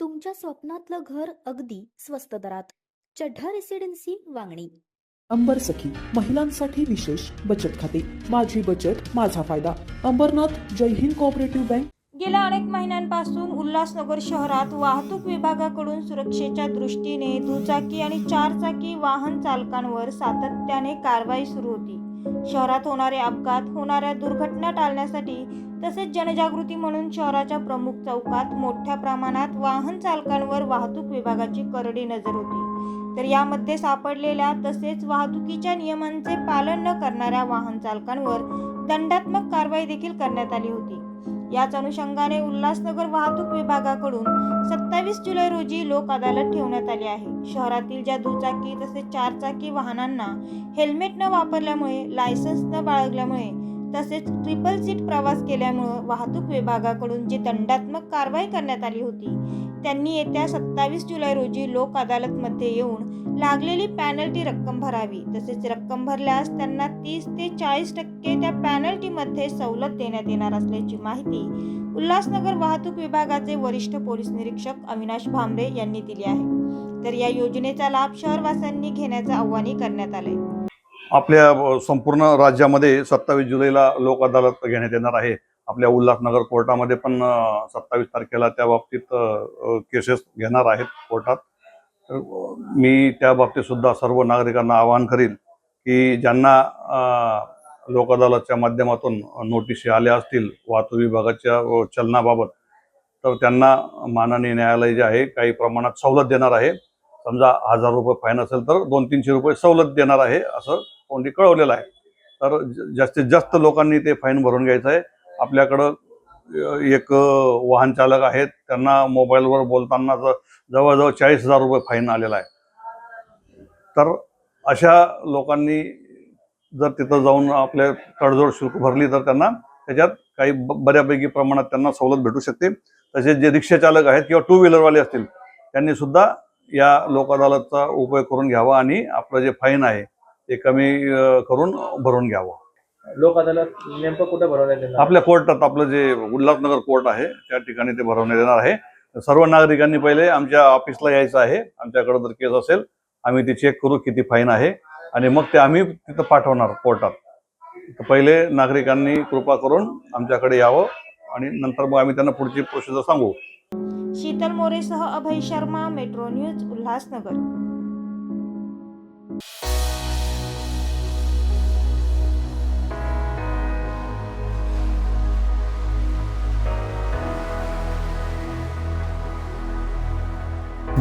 तुमच्या स्वप्नातलं घर अगदी स्वस्त दरात. चढ्ढा रेसिडेन्सी वांगणी. अंबर सखी महिलांसाठी विशेष बचत खाते. माझी बचत माझा फायदा. अंबरनाथ जय हिंद कोऑपरेटिव्ह बँक गेल्या अनेक महिन्यांपासून उल्हासनगर शहरात वाहतूक विभागाकडून सुरक्षेच्या दृष्टीने दुचाकी आणि चारचाकी वाहन चालकांवर सातत्याने कारवाई सुरू होती. शहरात होणारे अपघात होणाऱ्या दुर्घटना टाळण्यासाठी तसेच जनजागृती म्हणून शहराच्या प्रमुख चौकात मोठ्या प्रमाणात वाहन चालकांवर वाहतूक विभागाची करडी नजर होती. तर यामध्ये सापडलेल्या तसेच वाहतुकीच्या नियमांचे पालन न करणाऱ्या वाहन चालकांवर दंडात्मक कारवाई देखील करण्यात आली होती. याच अनुषंगाने उल्हासनगर वाहतूक विभागाकडून सत्तावीस जुलै रोजी लोक अदालत ठेवण्यात आली आहे. शहरातील ज्या दुचाकी तसेच चारचाकी वाहनांना हेल्मेट न वापरल्यामुळे लायसन्स न बाळगल्यामुळे तसेच ट्रिपल सीट प्रवास केल्यामुळे वाहतूक विभागाकडून जी दंडात्मक कारवाई करण्यात आली होती त्यांनी येत्या सत्तावीस जुलै रोजी लोक अदालतमध्ये येऊन लागलेली पॅनल्टी रक्कम भरावी. तसेच रक्कम भरल्यास त्यांना तीस ते चाळीस टक्के त्या पॅनल्टीमध्ये सवलत देण्यात येणार असल्याची माहिती उल्हासनगर वाहतूक विभागाचे वरिष्ठ पोलीस निरीक्षक अविनाश भांबरे यांनी दिली आहे. तर या योजनेचा लाभ शहरवासियांनी घेण्याचं आव्हानही करण्यात आलंय. आपल्या संपूर्ण राज्यामध्ये सत्तावीस जुलैला लोक अदालत घेण्यात येणार आहे. आपल्या उल्हासनगर कोर्टामध्ये पण सत्तावीस तारखेला त्या बाबतीत केसेस घेणार आहेत कोर्टात. तर, मी त्या बाबतीत सुद्धा सर्व नागरिकांना आवाहन करीन की ज्यांना लोक अदालतच्या माध्यमातून नोटिशी आल्या असतील वाहतूक विभागाच्या चलनाबाबत तर त्यांना माननीय न्यायालय जे आहे काही प्रमाणात सवलत देणार आहे. समजा हजार रुपये फाईन असेल तर दोन तीनशे रुपये सवलत देणार आहे असं कोणी कळवलेलं आहे. तर जास्तीत जास्त लोकांनी ते फाईन भरून घ्यायचं आहे आपल्याकडं एक वाहन चालक आहेत. त्यांना मोबाईलवर बोलताना जवळजवळ चाळीस हजार रुपये फाईन आलेला आहे. तर अशा लोकांनी जर तिथं जाऊन आपल्या तडजोड शुल्क भरली तर त्यांना त्याच्यात काही ब- बऱ्यापैकी प्रमाणात त्यांना सवलत भेटू शकते. तसेच जे रिक्षाचालक आहेत किंवा टू व्हीलरवाले असतील त्यांनी सुद्धा या लोक अदालतचा उपयोग करून घ्यावा आणि आपलं जे फाईन आहे ते कमी करून भरून घ्यावं. लोक अदालत नेमकं कुठे भरवण्यात येणार? आपल्या कोर्टात आपलं जे उल्हासनगर कोर्ट आहे त्या ठिकाणी ते भरवण्यात येणार आहे. सर्व नागरिकांनी पहिले आमच्या ऑफिसला यायचं आहे. आमच्याकडे जर केस असेल आम्ही ती चेक करू किती फाईन आहे. आणि मग ते आम्ही तिथं पाठवणार कोर्टात. तर पहिले नागरिकांनी कृपा करून आमच्याकडे यावं आणि नंतर मग आम्ही त्यांना पुढची प्रोसिजर सांगू. शीतल मोरेसह अभय शर्मा मेट्रो न्यूज उल्हासनगर.